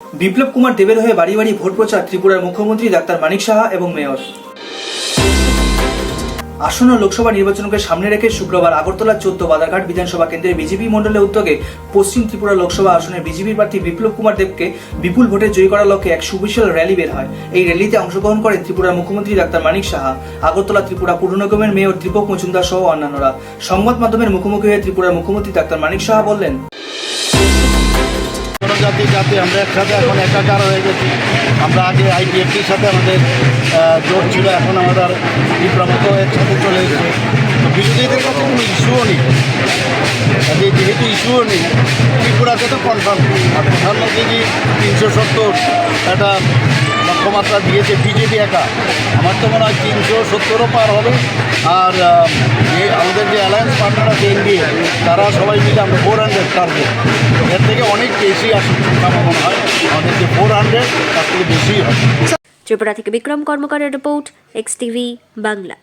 বিপ্লব কুমার দেবের হয়ে বাড়ি বাড়ি ভোট প্রচার ত্রিপুরার মুখ্যমন্ত্রী ডাক্তার মানিক সাহা এবং মেয়র। আসন্ন লোকসভা নির্বাচনকে সামনে রেখে শুক্রবার আগরতলার চোদ্দ বাদারঘাট বিধানসভা কেন্দ্রের বিজেপি মন্ডলের উদ্যোগে পশ্চিম ত্রিপুরা লোকসভা আসনের বিজেপির প্রার্থী বিপ্লব কুমার দেবকে বিপুল ভোটে জয়ী করার লক্ষ্যে এক সুবিশাল র্যালি বের হয়। এই র্যালিতে অংশগ্রহণ করেন ত্রিপুরার মুখ্যমন্ত্রী ডাক্তার মানিক সাহা, আগরতলা ত্রিপুরা পুর নিগমের মেয়র দীপক মজুমদার সহ অন্যান্যরা। সংবাদ মাধ্যমের মুখোমুখি হয়ে ত্রিপুরার মুখ্যমন্ত্রী ডাক্তার মানিক সাহা বললেন জনজাতি জাতি আমরা একসাথে এখন একাকার হয়ে গেছি। আমরা আগে আইপিএফটির সাথে আমাদের জোট ছিল, এখন আমাদের বিপ্লবত একসাথে চলে এসেছে। বিরোধীদের কাছে কোনো ইস্যুও নেই। কাজে যেহেতু ইস্যুও নেই, ত্রিপুরাকে তো কনফার্ম আর প্রধানমন্ত্রীজি তিনশো সত্তর, একটা লক্ষ্যমাত্রা দিয়েছে বিজেপি একা। আমার তো মনে হয় তিনশো সত্তরও পার হবে। আর যে আমাদের যে অ্যালায়েন্স পার্টনার আছে এনডিএ, তারা সবাই মিলে আমরা ফোর হান্ড্রেড টার্গেট এর থেকে অনেক বেশি আসে মনে হয়। আমাদের যে ফোর হান্ড্রেড তার থেকে বেশি হবে। ত্রিপুরা থেকে বিক্রম কর্মকারের রিপোর্ট এক্স টিভি বাংলা।